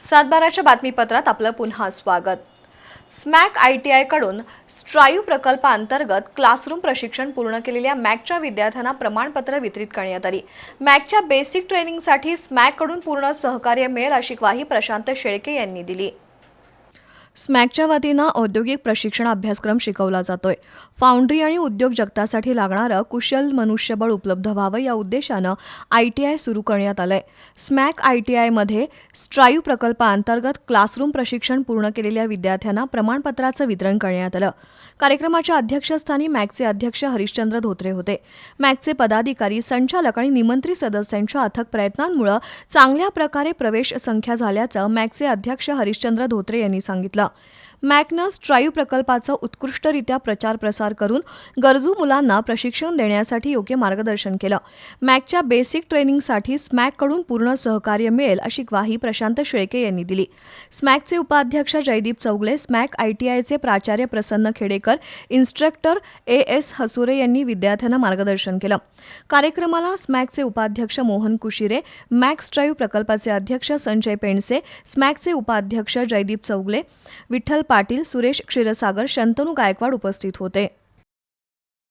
सातबाराच्या बातमीपत्रात आपलं पुन्हा स्वागत. स्मॅक आय टी आयकडून स्ट्रायू प्रकल्पाअंतर्गत क्लासरूम प्रशिक्षण पूर्ण केलेल्या मॅकच्या विद्यार्थ्यांना प्रमाणपत्र वितरित करण्यात आली. मॅकच्या बेसिक ट्रेनिंगसाठी स्मॅककडून पूर्ण सहकार्य मिळेल अशी ग्वाही प्रशांत शेळके यांनी दिली. स्मॅकच्या वतीनं औद्योगिक प्रशिक्षण अभ्यासक्रम शिकवला जातोय. फाउंड्री आणि उद्योग जगतासाठी लागणारं कुशल मनुष्यबळ उपलब्ध व्हावं या उद्देशानं आय टी आय सुरू करण्यात आलंय. स्मॅक आय टी आयमध्ये स्ट्रायू प्रकल्पाअंतर्गत क्लासरूम प्रशिक्षण पूर्ण केलेल्या विद्यार्थ्यांना प्रमाणपत्राचं वितरण करण्यात आलं. कार्यक्रमाच्या अध्यक्षस्थानी मॅकचे अध्यक्ष हरिश्चंद्र धोत्रे होते. मॅकचे पदाधिकारी संचालक आणि निमंत्रित सदस्यांच्या अथक प्रयत्नांमुळे चांगल्या प्रकारे प्रवेश संख्या झाल्याचं मॅकचे अध्यक्ष हरिश्चंद्र धोत्रे यांनी सांगितलं. मॅकनं स्ट्रायू प्रकल्पाचा उत्कृष्टरित्या प्रचार प्रसार करून गरजू मुलांना प्रशिक्षण देण्यासाठी योग्य मार्गदर्शन केलं. मॅकच्या बेसिक ट्रेनिंगसाठी स्मॅककडून पूर्ण सहकार्य मिळेल अशी ग्वाही प्रशांत शेळके यांनी दिली. स्मॅकचे उपाध्यक्ष जयदीप चौगले स्मॅक आयटीआयचे प्राचार्य Prasanna Khedekar instructor A S Hasure यांनी विद्यार्थ्यांना मार्गदर्शन केलं. कार्यक्रमाला स्मॅकचे उपाध्यक्ष मोहन कुशिरे मॅक स्ट्राईव्ह प्रकल्पाचे अध्यक्ष संजय पेंडसे स्मॅकचे उपाध्यक्ष जयदीप चौगले विठ्ठल पाटील सुरेश क्षीरसागर शंतनू गायकवाड उपस्थित होते.